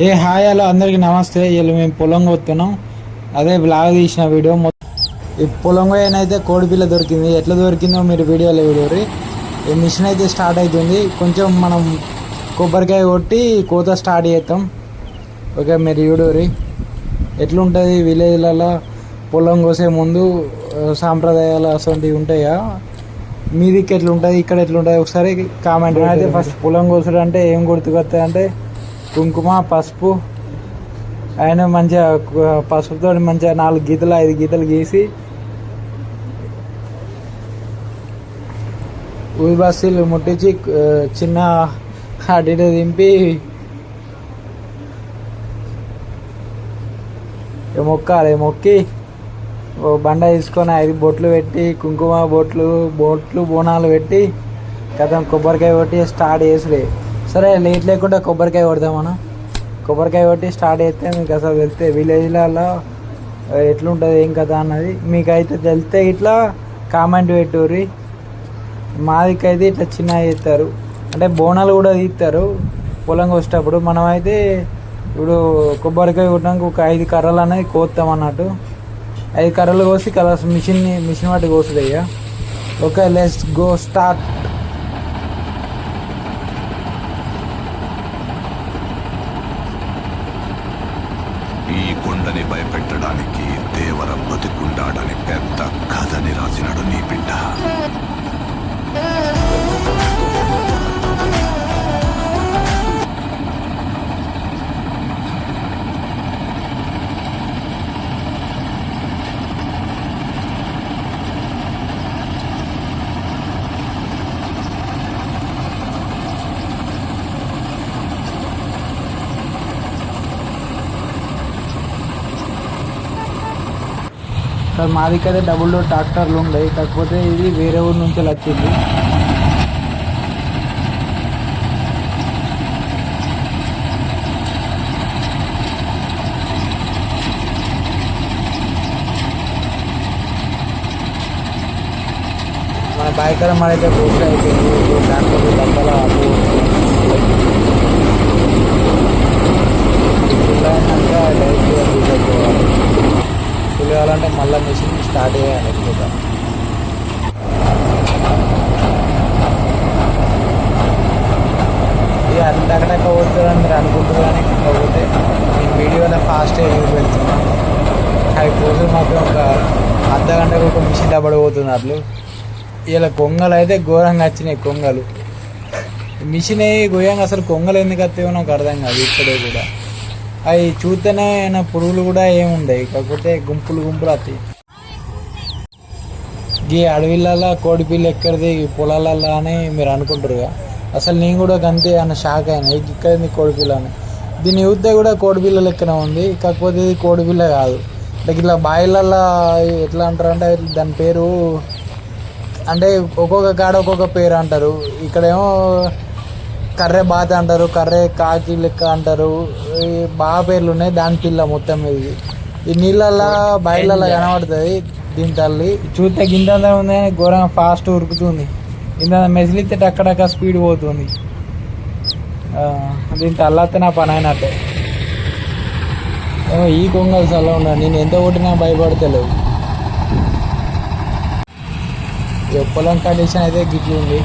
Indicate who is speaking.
Speaker 1: ఏ hi hello అందరికీ నమస్తే. వీళ్ళు మేము పొలం కొత్తున్నాం అదే బ్లాగ్ తీసిన వీడియో ఈ పొలం అయితే కోడిపిల్ల దొరికింది ఎట్లా దొరికిందో మీరు వీడియోలో వీడియోరి ఈ మిషన్ అయితే స్టార్ట్ అవుతుంది కొంచెం మనం కొబ్బరికాయ కొట్టి కోత స్టార్ట్ చేస్తాం ఓకే మీరు వీడియోరి ఎట్లుంటుంది విలేజ్లలో పొలం కోసే ముందు సాంప్రదాయాలు అసలు ఉంటాయా? మీదికి ఎట్లుంటుంది ఇక్కడ ఎట్లుంటుంది? ఒకసారి కామెంట్ అయితే ఫస్ట్ పొలం కోసుడు అంటే ఏం గుర్తుకొస్తాయి అంటే కుంకుమ పసుపు ఆయన మంచిగా పసుపుతో మంచిగా నాలుగు గీతలు ఐదు గీతలు గీసి ఊరి ముట్టించి చిన్న అడిట దింపి మొక్కాలి మొక్కి ఓ బండ తీసుకొని ఐదు బొట్లు పెట్టి కుంకుమ బొట్లు బొట్లు బోనాలు పెట్టి కథం కొబ్బరికాయ కొట్టి స్టార్ట్ చేసుడే. సరే లేట్ లేకుండా కొబ్బరికాయ కొడతాం మనం కొబ్బరికాయ కొట్టి స్టార్ట్ చేస్తే మీకు అసలు వెళ్తే విలేజ్లలో ఎట్లుంటుంది ఏం కథ అన్నది మీకైతే తెలితే ఇట్లా కామెంట్ పెట్టుర్రి. మాదికైతే ఇట్లా చిన్న చేస్తారు. అంటే బోనాలు కూడా తీస్తారు పొలం వచ్చేటప్పుడు. మనమైతే ఇప్పుడు కొబ్బరికాయ కొట్టడానికి ఒక ఐదు కర్రలు అనేది కోస్తాం అన్నట్టు. ఐదు కర్రలు కోసి కలర్స్ మిషన్ మిషన్ బట్టి కోసుడు ఓకే లెట్స్ గో స్టార్ట్
Speaker 2: ఈ కొండని భయపెట్టడానికి దేవర బతికుండాడని పెద్ద
Speaker 1: సార్ మా దగ్గర డబుల్ డోర్ ట్రాక్టర్లు ఉన్నాయి కాకపోతే ఇది వేరే ఊరి నుంచి వచ్చింది. మన బాయికరం అయితే పూర్తి అయిపోయింది. దాంట్లో డబ్బల కావాలంటే మళ్ళీ మిషన్ స్టార్ట్ చేయాలి ఎక్కువగా ఇక అంతకటక్క పోతుందని మీరు అనుకుంటారు కాకపోతే నేను వీడియోలో ఫాస్ట్గా యూజ్ పెడుతున్నాను అవి కోసం మాత్రం ఒక అర్ధ గంటకు ఒక మిషన్ దబడిపోతున్నట్లు పోతున్నారు ఇలా కొంగలు అయితే ఘోరంగా వచ్చినాయి కొంగలు. మిషన్ గోయంగా అసలు కొంగలు ఎందుకు వస్తాయో నాకు అర్థం కాదు ఇక్కడే కూడా. అవి చూస్తేనే ఆయన పురుగులు కూడా ఏమి ఉండవు కాకపోతే గుంపులు గుంపులు అతి. ఈ అడవిలలో కోడిపిల్ల ఎక్కడిది? పొలాలలో అని మీరు అనుకుంటారుగా. అసలు నేను కూడా అంతే అన్న షాక్ అయినా. ఇక్కడ కోడిపిల్ల అని. దీని చూస్తే కూడా కోడిపిల్ల లెక్కన ఉంది. కాకపోతే ఇది కోడిపిల్ల కాదు. like ఇట్లా బాయిలల్లో ఎట్లా అంటారు అంటే దాని పేరు అంటే ఒక్కొక్క కాడ ఒక్కొక్క పేరు అంటారు. ఇక్కడేమో కర్రె బాత అంటారు కర్రె కాకి లెక్క అంటారు. ఈ బాగా పేర్లు ఉన్నాయి దాని పిల్ల మొత్తం ఇది. ఈ నీళ్ళల్లో బయళ్ళల్లో కనబడుతుంది దీని తల్లి. చూస్తే గింత ఉంది ఘోరంగా ఫాస్ట్ ఉరుకుతుంది. ఇంత మెసిలితే అక్కడక్క స్పీడ్ పోతుంది. దీని తల్లతే నా పని అయినట్టే. ఏమో ఈ కొంగలు చల్ల ఉన్నా నేను ఎంత కొట్టినా భయపడతలేవు. ఇక పొలం కండిషన్ అయితే గిట్లు ఉంది